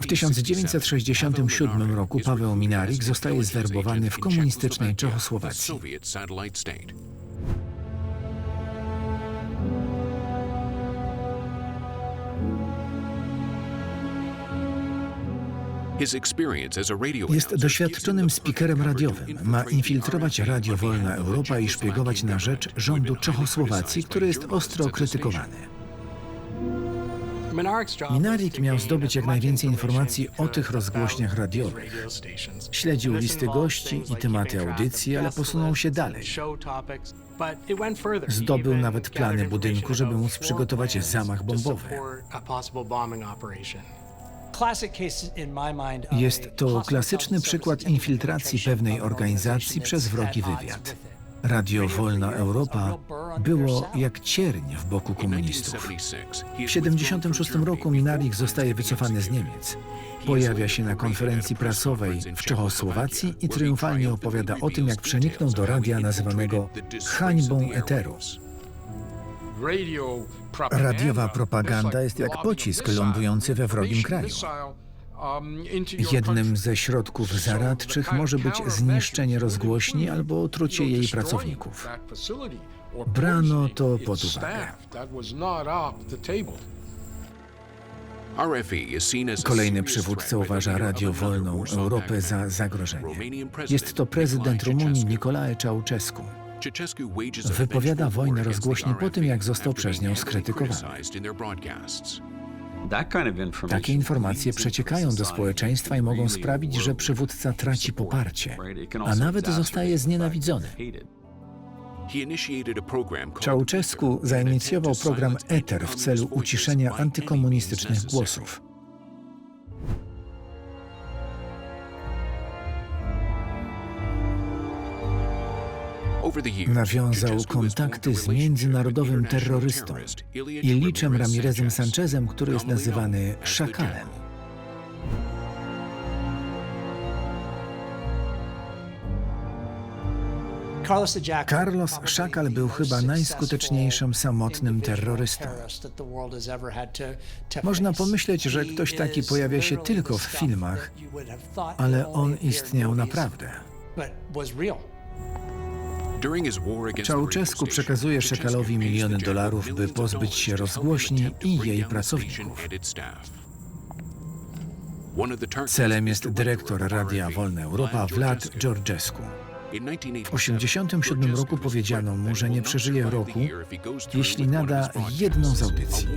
W 1967 roku Paweł Minarik zostaje zwerbowany w komunistycznej Czechosłowacji. Jest doświadczonym speakerem radiowym. Ma infiltrować Radio Wolna Europa i szpiegować na rzecz rządu Czechosłowacji, który jest ostro krytykowany. Minarik miał zdobyć jak najwięcej informacji o tych rozgłośniach radiowych. Śledził listy gości i tematy audycji, ale posunął się dalej. Zdobył nawet plany budynku, żeby móc przygotować zamach bombowy. Jest to klasyczny przykład infiltracji pewnej organizacji przez wrogi wywiad. Radio Wolna Europa było jak cierń w boku komunistów. W 1976 roku Minarik zostaje wycofany z Niemiec. Pojawia się na konferencji prasowej w Czechosłowacji i triumfalnie opowiada o tym, jak przeniknął do radia nazywanego hańbą eteru. Radiowa propaganda jest jak pocisk lądujący we wrogim kraju. Jednym ze środków zaradczych może być zniszczenie rozgłośni albo otrucie jej pracowników. Brano to pod uwagę. Kolejny przywódca uważa Radio Wolną Europę za zagrożenie. Jest to prezydent Rumunii Nicolae Ceausescu. Wypowiada wojnę rozgłośni po tym, jak został przez nią skrytykowany. Takie informacje przeciekają do społeczeństwa i mogą sprawić, że przywódca traci poparcie, a nawet zostaje znienawidzony. Ceausescu zainicjował program ETER w celu uciszenia antykomunistycznych głosów. Nawiązał kontakty z międzynarodowym terrorystą Iliczem Ramirezem Sanchezem, który jest nazywany szakalem. Carlos Szakal był chyba najskuteczniejszym samotnym terrorystą. Można pomyśleć, że ktoś taki pojawia się tylko w filmach, ale on istniał naprawdę. Ceausescu przekazuje Szekalowi miliony dolarów, by pozbyć się rozgłośni i jej pracowników. Celem jest dyrektor Radia Wolna Europa Vlad Georgescu. W 1987 roku powiedziano mu, że nie przeżyje roku, jeśli nada jedną z audycji.